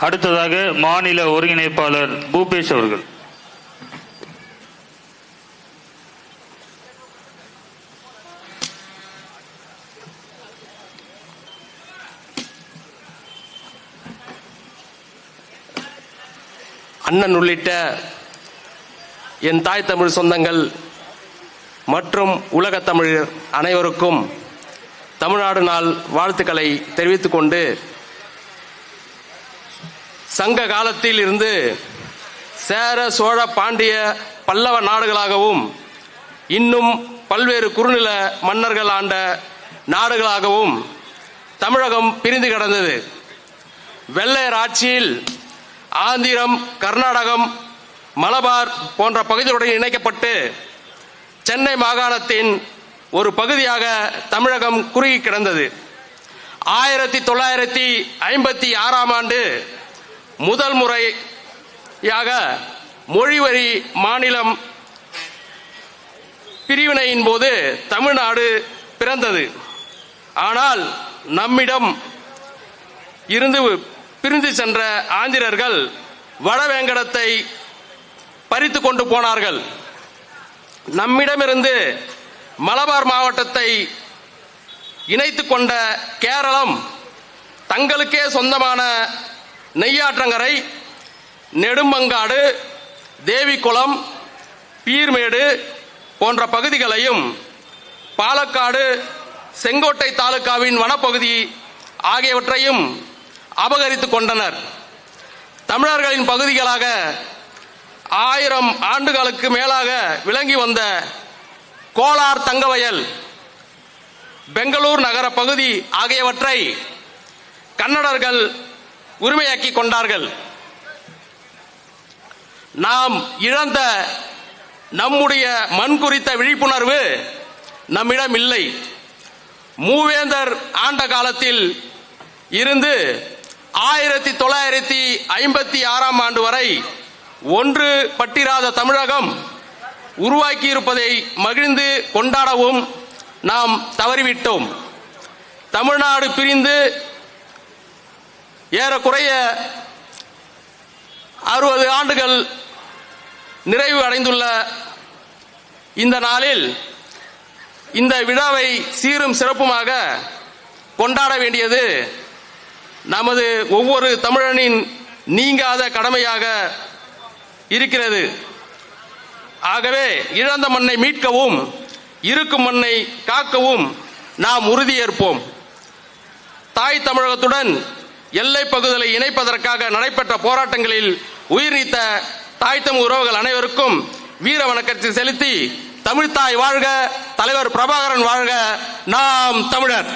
அடுத்ததாக மாநில ஒருங்கிணைப்பாளர் பூபேஷ் அவர்கள். அண்ணன் உள்ளிட்ட என் தாய் தமிழ் சொந்தங்கள் மற்றும் உலக தமிழர் அனைவருக்கும் தமிழ்நாடு நாள் வாழ்த்துக்களை தெரிவித்துக் கொண்டு சங்க காலத்தில் இருந்து சேர சோழ பாண்டிய பல்லவ நாடுகளாகவும் இன்னும் பல்வேறு குறுநில மன்னர்கள் ஆண்ட நாடுகளாகவும் தமிழகம் பிரிந்து கிடந்தது. வெள்ளையர் ஆட்சியில் ஆந்திரம் கர்நாடகம் மலபார் போன்ற பகுதிகளுடன் இணைக்கப்பட்டு சென்னை மாகாணத்தின் ஒரு பகுதியாக தமிழகம் குறுகி கிடந்தது. ஆயிரத்தி தொள்ளாயிரத்தி ஐம்பத்தி ஆறாம் ஆண்டு முதல் முறையாக மொழிவரி மாநிலம் பிரிவினையின் போது தமிழ்நாடு பிறந்தது. ஆனால் நம்மிடம் இருந்து பிரிந்து சென்ற ஆந்திரர்கள் வடவேங்கடத்தை பறித்து கொண்டு போனார்கள். நம்மிடமிருந்து மலபார் மாவட்டத்தை இணைத்துக் கொண்ட கேரளம் தங்களுக்கே சொந்தமான நெய்யாற்றங்கரை நெடுமங்காடு தேவிக்குளம் பீர்மேடு போன்ற பகுதிகளையும் பாலக்காடு செங்கோட்டை தாலுகாவின் வனப்பகுதி ஆகியவற்றையும் அபகரித்துக் கொண்டனர். தமிழர்களின் பகுதிகளாக ஆயிரம் ஆண்டுகளுக்கு மேலாக விளங்கி வந்த கோலார் தங்கவயல் பெங்களூர் நகர பகுதி ஆகியவற்றை கன்னடர்கள் உரிமையாக்கி கொண்டார்கள். நாம் இழந்த நம்முடைய மண் குறித்த விழிப்புணர்வு நம்மிடம் இல்லை. மூவேந்தர் ஆண்ட காலத்தில் இருந்து ஆயிரத்தி தொள்ளாயிரத்தி ஐம்பத்தி ஆறாம் ஆண்டு வரை ஒன்று பட்டிராத தமிழகம் உருவாக்கியிருப்பதை மகிழ்ந்து கொண்டாடவும் நாம் தவறிவிட்டோம். தமிழ்நாடு பிரிந்து ஏறக்குறைய அறுபது ஆண்டுகள் நிறைவு அடைந்துள்ள இந்த நாளில் இந்த விழாவை சீரும் சிறப்புமாக கொண்டாட வேண்டியது நமது ஒவ்வொரு தமிழனின் நீங்காத கடமையாக இருக்கிறது. ஆகவே இழந்த மண்ணை மீட்கவும் இருக்கும் மண்ணை காக்கவும் நாம் உறுதியேற்போம். தாய் தமிழகத்துடன் எல்லை பகுதிகளை இணைப்பதற்காக நடைபெற்ற போராட்டங்களில் உயிர் நீத்த தாய் தமிழ் உறவுகள் அனைவருக்கும் வீர வணக்கத்தை செலுத்தி தமிழ்தாய் வாழ்க தலைவர் பிரபாகரன் வாழ்க நாம் தமிழர்.